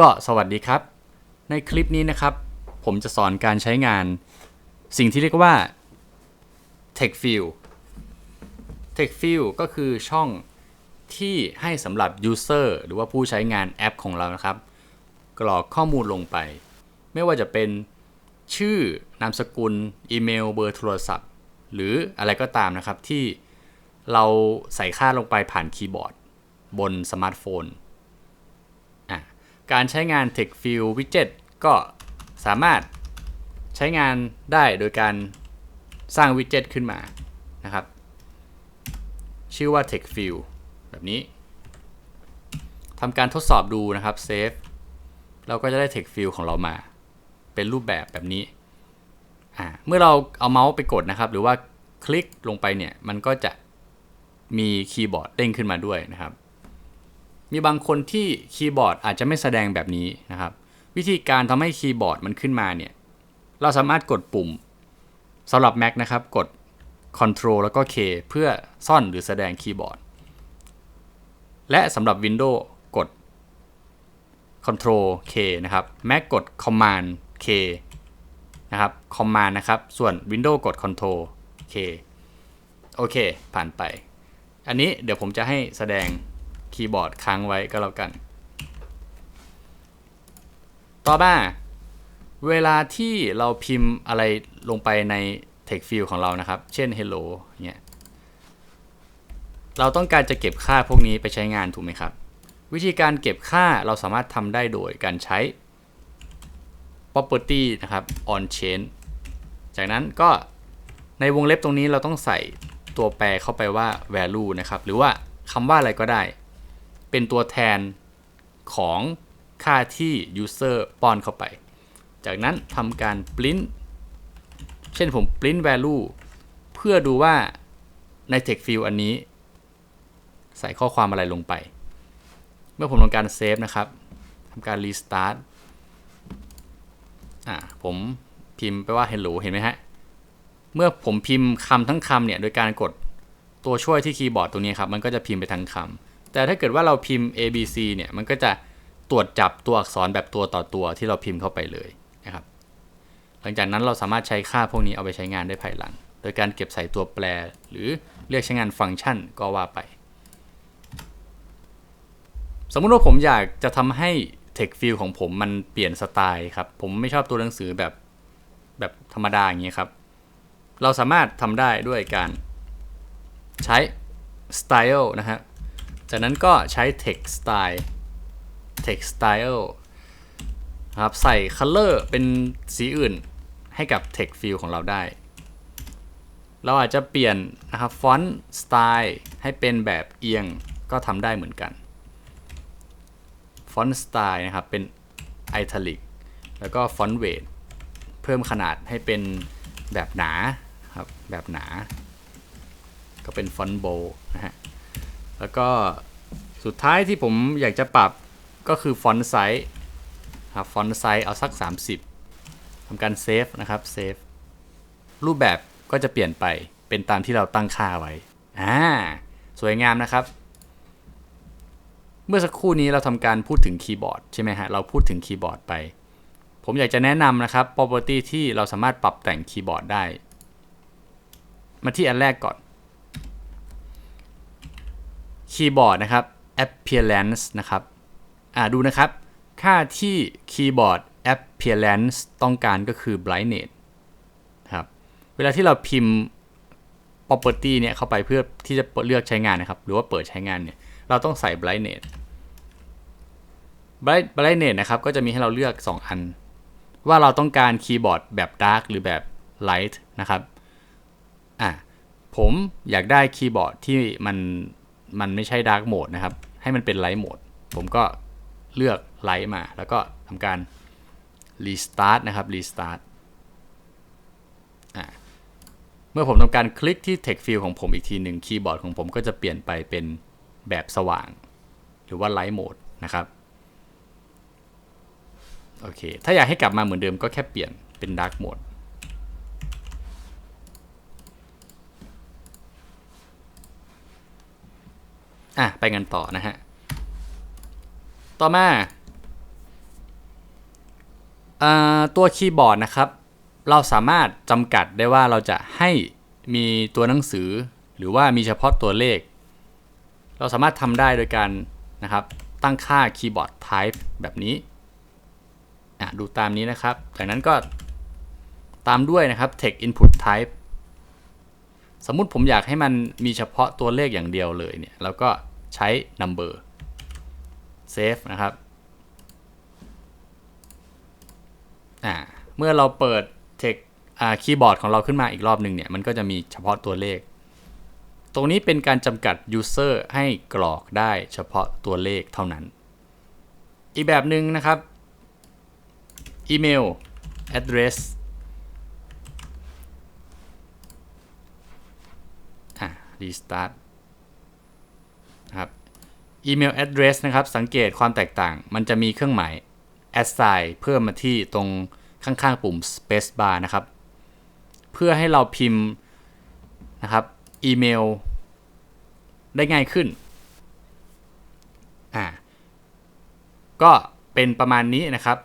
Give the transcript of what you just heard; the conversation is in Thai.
ก็สวัสดีครับ ในคลิปนี้นะครับ ผมจะสอนการใช้งาน สิ่งที่เรียกว่า Text Field Text Field ก็คือช่องที่ให้สำหรับ User หรือว่าผู้ใช้งานแอปของเรานะครับ กรอกข้อมูลลงไป ไม่ว่าจะเป็นชื่อนามสกุล อีเมล เบอร์โทรศัพท์ หรืออะไรก็ตามนะครับที่เราใส่ค่าลงไปผ่านคีย์บอร์ด บนสมาร์ทโฟน การใช้งาน Text Field Widget ก็สามารถใช้งานได้โดยการสร้างวิดเจ็ตขึ้นมานะครับ ชื่อว่า Text Field แบบนี้ทำการทดสอบดูนะครับ Save เราก็จะได้ Text Field ของเรามา เป็นรูปแบบแบบนี้ เมื่อเราเอาเมาส์ไปกดนะครับ หรือว่าคลิกลงไปเนี่ย มันก็จะมีคีย์บอร์ดเด้งขึ้นมาด้วยนะครับ มีบางคนที่คีย์บอร์ดอาจจะไม่แสดงแบบนี้นะครับ วิธีการทำให้คีย์บอร์ดมันขึ้นมาเนี่ยเราสามารถกดปุ่มสำหรับ Mac นะครับกด Ctrl แล้วก็ K เพื่อซ่อนหรือแสดงคีย์บอร์ด และสำหรับ Windows กด Ctrl K นะครับ Mac กด Command K นะครับ Command นะครับ ส่วน Windows กด Ctrl K โอเค ผ่านไป อันนี้เดี๋ยวผมจะให้แสดง คีย์บอร์ดค้างไว้ก็แล้วกัน ต่อมาเวลาที่เราพิมพ์อะไรลงไปใน text field ของเรานะครับ เช่น hello เนี่ยเราต้องการจะเก็บค่าพวกนี้ไปใช้งานถูกไหมครับ วิธีการเก็บค่าเราสามารถทำได้โดยการใช้ property นะครับ on chain จากนั้นก็ในวงเล็บตรงนี้เราต้องใส่ตัวแปรเข้าไปว่า value นะครับ หรือว่าคำว่าอะไรก็ได้ เป็นตัวแทนของค่าที่ user ป้อนเข้าไป จากนั้นทำการ print เช่นผม print value เพื่อดูว่าใน text field อันนี้ ใส่ข้อความอะไรลงไป เมื่อผมทำการ save นะครับทำการ restart อ่าผมพิมพ์ไปว่า hello เห็นไหมฮะ เมื่อผมพิมพ์คำทั้งคำเนี่ย โดยการกดตัวช่วยที่คีย์บอร์ดตรงนี้ครับ มันก็จะพิมพ์ไปทั้งคำ แต่ถ้าเกิดว่าเราพิมพ์ A B C เนี่ยมันก็จะตรวจจับตัวอักษรแบบตัวต่อตัวที่เราพิมพ์เข้าไปเลยนะครับ หลังจากนั้นเราสามารถใช้ค่าพวกนี้เอาไปใช้งานได้ภายหลัง โดยการเก็บใส่ตัวแปร หรือเรียกใช้งานฟังก์ชันก็ว่าไป สมมุติว่าผมอยากจะทำให้ text field ของผมมันเปลี่ยนสไตล์ครับ ผมไม่ชอบตัวหนังสือแบบแบบธรรมดาอย่างนี้ครับ เราสามารถทำได้ด้วยการใช้ style นะฮะ จากนั้นก็ใช้ text style text style ครับใส่ color เป็นสีอื่นให้กับ text field ของเราได้ เราอาจจะเปลี่ยนนะครับ font style ให้เป็นแบบเอียงก็ทำได้เหมือนกัน font style นะครับเป็น italic แล้วก็ font weight เพิ่มขนาดให้เป็นแบบหนาครับแบบหนา ก็เป็น font bold นะฮะ แล้วก็สุดท้ายที่ผมอยากจะปรับก็คือ font size ครับ font size เอาสัก 30ทำการเซฟนะครับเซฟรูปแบบก็จะเปลี่ยนไปเป็นตามที่เราตั้งค่าไว้อ่าสวยงามนะครับ เมื่อสักครู่นี้เราทำการพูดถึงคีย์บอร์ดใช่ไหมฮะเราพูดถึงคีย์บอร์ดไปผมอยากจะแนะนำนะครับ property ที่เราสามารถปรับแต่งคีย์บอร์ดได้ มาที่อันแรกก่อน คีย์บอร์ดนะครับ appearance นะครับอ่าดูนะครับ ค่าที่คีย์บอร์ด appearance ต้องการก็คือ brightness ครับ เวลาที่เราพิมพ์ property เนี่ยเข้าไปเพื่อที่จะเลือกใช้งานนะครับ หรือว่าเปิดใช้งานเนี่ย เราต้องใส่ brightness bright brightness นะครับ ก็จะมีให้เราเลือก 2 อัน ว่าเราต้องการคีย์บอร์ดแบบ dark หรือแบบ light นะครับ อะผมอยากได้คีย์บอร์ดที่มัน มันไม่ใช่ dark mode นะครับ ให้มันเป็น light mode ผมก็เลือก light มา แล้วก็ทำการ restart นะครับ restart อะเมื่อผมทำการคลิกที่ text field ของผมอีกทีหนึ่งคีย์บอร์ดของผมก็จะเปลี่ยนไปเป็นแบบสว่าง หรือว่า light mode นะครับโอเค ถ้าอยากให้กลับมาเหมือนเดิมก็แค่เปลี่ยนเป็น dark mode อะ ไปกันต่อนะฮะ ต่อมาอ่อตัวคีย์บอร์ดนะครับ เราสามารถจำกัดได้ว่าเราจะให้มีตัวหนังสือ หรือว่ามีเฉพาะตัวเลข เราสามารถทำได้โดยการนะครับ ตั้งค่าคีย์บอร์ด type แบบนี้อะดูตามนี้นะครับ จากนั้นก็ตามด้วยนะครับ text input type สมมุติผมอยากให้มันมีเฉพาะตัวเลขอย่างเดียวเลยเนี่ยแล้วก็ใช้ number save นะครับอ่าเมื่อเราเปิด text อ่าคีย์บอร์ดของเราขึ้นมาอีกรอบหนึ่งเนี่ยมันก็จะมีเฉพาะตัวเลข ตรงนี้เป็นการจำกัด user ให้กรอกได้เฉพาะตัวเลขเท่านั้น อีกแบบหนึ่งนะครับอีเมล address อะ restart นะครับอีเมล address นะครับ สังเกตความแตกต่าง มันจะมีเครื่องหมาย assign เพิ่มมาที่ตรงข้างๆ ปุ่ม space bar นะครับ เพื่อให้เราพิมพ์นะครับอีเมลได้ง่ายขึ้น อ่า ก็เป็นประมาณนี้นะครับ